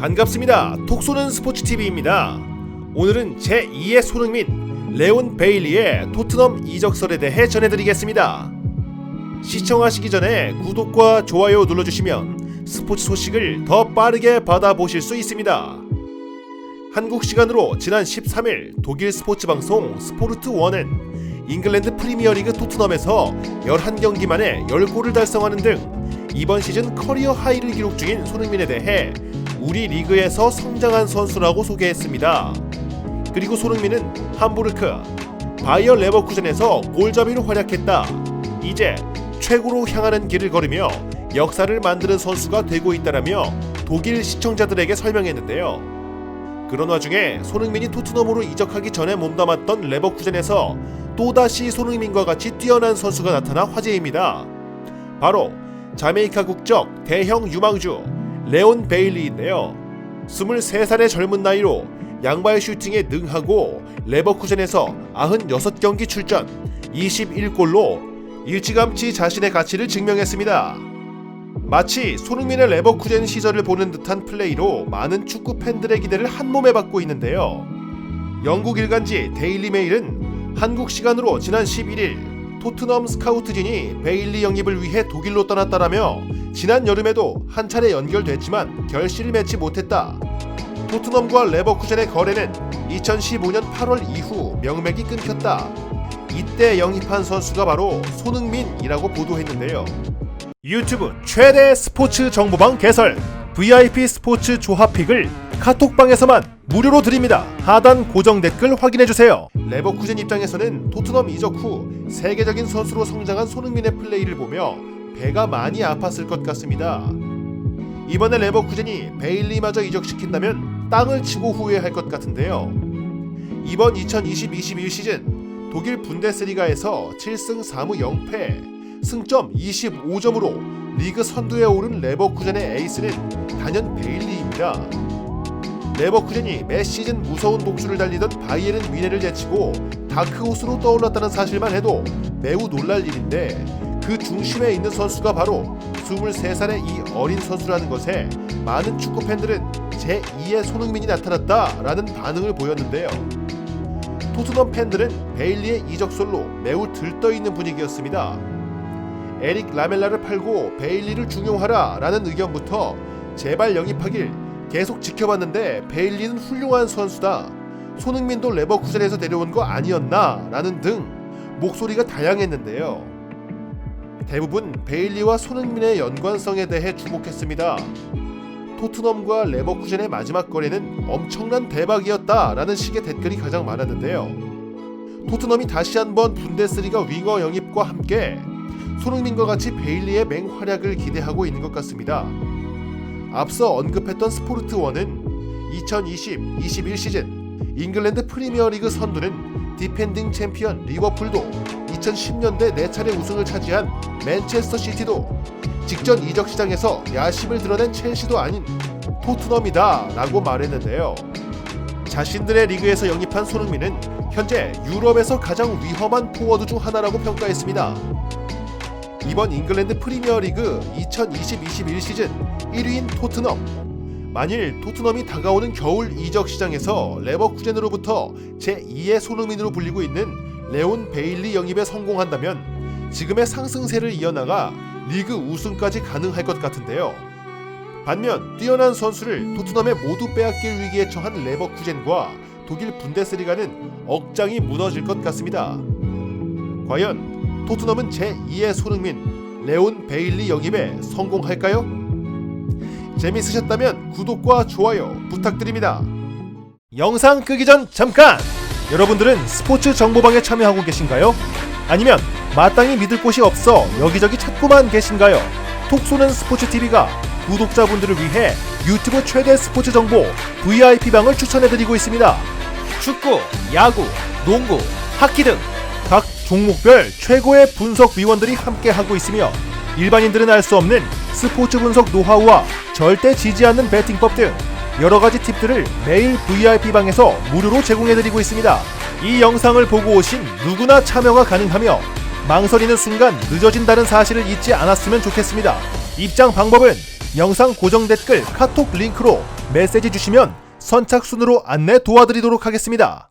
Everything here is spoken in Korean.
반갑습니다. 톡쏘는 스포츠TV입니다. 오늘은 제 2의 손흥민, 레온 베일리의 토트넘 이적설에 대해 전해드리겠습니다. 시청하시기 전에 구독과 좋아요 눌러주시면 스포츠 소식을 더 빠르게 받아보실 수 있습니다. 한국 시간으로 지난 13일 독일 스포츠 방송 스포르트 1은 잉글랜드 프리미어리그 토트넘에서 11경기 만에 10골을 달성하는 등 이번 시즌 커리어 하이를 기록 중인 손흥민에 대해 우리 리그에서 성장한 선수라고 소개했습니다. 그리고 손흥민은 함부르크, 바이어 레버쿠젠에서 골잡이로 활약했다. 이제 최고로 향하는 길을 걸으며 역사를 만드는 선수가 되고 있다라며 독일 시청자들에게 설명했는데요. 그런 와중에 손흥민이 토트넘으로 이적하기 전에 몸담았던 레버쿠젠에서 또다시 손흥민과 같이 뛰어난 선수가 나타나 화제입니다. 바로 자메이카 국적 대형 유망주 레온 베일리인데요. 23살의 젊은 나이로 양발 슈팅에 능하고 레버쿠젠에서 96경기 출전 21골로 일찌감치 자신의 가치를 증명했습니다. 마치 손흥민의 레버쿠젠 시절을 보는 듯한 플레이로 많은 축구 팬들의 기대를 한 몸에 받고 있는데요. 영국 일간지 데일리 메일은 한국 시간으로 지난 11일 토트넘 스카우트진이 베일리 영입을 위해 독일로 떠났다라며 지난 여름에도 한 차례 연결됐지만 결실을 맺지 못했다. 토트넘과 레버쿠젠의 거래는 2015년 8월 이후 명맥이 끊겼다. 이때 영입한 선수가 바로 손흥민이라고 보도했는데요. 유튜브 최대 스포츠 정보방 개설 VIP 스포츠 조합픽을 카톡방에서만 무료로 드립니다. 하단 고정 댓글 확인해 주세요. 레버쿠젠 입장에서는 토트넘 이적 후 세계적인 선수로 성장한 손흥민의 플레이를 보며 배가 많이 아팠을 것 같습니다. 이번에 레버쿠젠이 베일리마저 이적시킨다면 땅을 치고 후회할 것 같은데요. 이번 2020-21 시즌 독일 분데스리가에서 7승 4무 0패, 승점 25점으로 리그 선두에 오른 레버쿠젠의 에이스는 단연 베일리입니다. 레버쿠젠이 매 시즌 무서운 복수를 달리던 바이에른 미네를 제치고 다크호스로 떠올랐다는 사실만 해도 매우 놀랄 일인데 그 중심에 있는 선수가 바로 23살의 이 어린 선수라는 것에 많은 축구 팬들은 제2의 손흥민이 나타났다라는 반응을 보였는데요. 토트넘 팬들은 베일리의 이적설로 매우 들떠있는 분위기였습니다. 에릭 라멜라를 팔고 베일리를 중용하라라는 의견부터 제발 영입하길 계속 지켜봤는데 베일리는 훌륭한 선수다. 손흥민도 레버쿠젠에서 내려온 거 아니었나 라는 등 목소리가 다양했는데요. 대부분 베일리와 손흥민의 연관성에 대해 주목했습니다. 토트넘과 레버쿠젠의 마지막 거래는 엄청난 대박이었다 라는 식의 댓글이 가장 많았는데요. 토트넘이 다시 한번 분데스리가 윙어 영입과 함께 손흥민과 같이 베일리의 맹활약을 기대하고 있는 것 같습니다. 앞서 언급했던 스포르트 1은 2020-21 시즌 잉글랜드 프리미어리그 선두는 디펜딩 챔피언 리버풀도 2010년대 4차례 우승을 차지한 맨체스터 시티도 직전 이적 시장에서 야심을 드러낸 첼시도 아닌 토트넘이다 라고 말했는데요. 자신들의 리그에서 영입한 손흥민은 현재 유럽에서 가장 위험한 포워드 중 하나라고 평가했습니다. 이번 잉글랜드 프리미어리그 2020-21 시즌 1위인 토트넘 만일 토트넘이 다가오는 겨울 이적 시장에서 레버쿠젠으로부터 제2의 손흥민으로 불리고 있는 레온 베일리 영입에 성공한다면 지금의 상승세를 이어나가 리그 우승까지 가능할 것 같은데요. 반면 뛰어난 선수를 토트넘에 모두 빼앗길 위기에 처한 레버쿠젠과 독일 분데스리가는 억장이 무너질 것 같습니다. 과연 토트넘은 제2의 손흥민 레온 베일리 영입에 성공할까요? 재밌으셨다면 구독과 좋아요 부탁드립니다. 영상 끄기 전 잠깐! 여러분들은 스포츠 정보방에 참여하고 계신가요? 아니면 마땅히 믿을 곳이 없어 여기저기 찾고만 계신가요? 톡 쏘는 스포츠 TV가 구독자분들을 위해 유튜브 최대 스포츠 정보 VIP방을 추천해드리고 있습니다. 축구, 야구, 농구, 하키 등 각 종목별 최고의 분석 위원들이 함께 하고 있으며 일반인들은 알 수 없는 스포츠 분석 노하우와 절대 지지 않는 배팅법 등 여러 가지 팁들을 매일 VIP방에서 무료로 제공해드리고 있습니다. 이 영상을 보고 오신 누구나 참여가 가능하며 망설이는 순간 늦어진다는 사실을 잊지 않았으면 좋겠습니다. 입장 방법은 영상 고정 댓글 카톡 링크로 메시지 주시면 선착순으로 안내 도와드리도록 하겠습니다.